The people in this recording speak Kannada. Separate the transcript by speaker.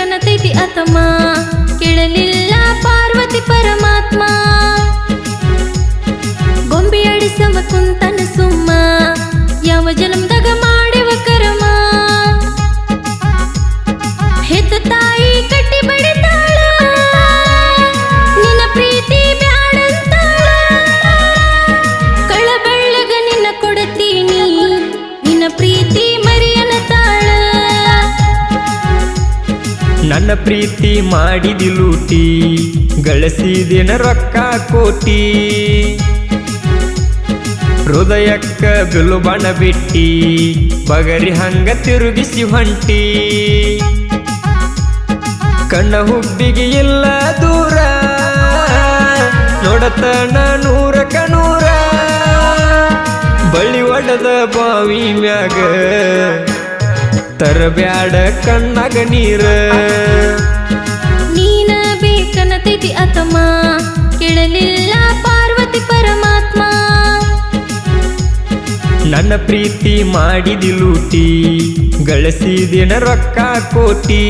Speaker 1: ಕನತೈತಿ ಅತಮ್ಮ ಕೇಳಲಿ ನನ್ನ ಪ್ರೀತಿ ಮಾಡಿದಿ ಲೂಟಿ, ಗಳಿಸಿದಿನ ರೊಕ್ಕ ಕೋಟಿ. ಹೃದಯಕ್ಕ ಬಿಲು ಬಣ ಬಿಟ್ಟಿ, ಬಗರಿ ಹಂಗ ತಿರುಗಿಸಿ ಹೊಂಟಿ. ಕಣ್ಣ ಹುಬ್ಬಿಗೆ ಇಲ್ಲ ದೂರ ನೋಡತನ ನೂರ ಕನೂರ. ಬಳ್ಳಿ ಒಡದ ಬಾವಿ ಮ್ಯಾಗ ತರಬ್ಯಾಡ ಕಣ್ಣಾಗ ನೀರ.
Speaker 2: ನೀನ ಬೇಕನ್ನತೈತಿ ಅತಮ ಕೇಳಲಿಲ್ಲ ಪಾರ್ವತಿ ಪರಮಾತ್ಮ.
Speaker 1: ನನ್ನ ಪ್ರೀತಿ ಮಾಡಿದಿ ಲೂಟಿ ಗಳಿಸಿದಿನ ರೊಕ್ಕ ಕೋಟಿ.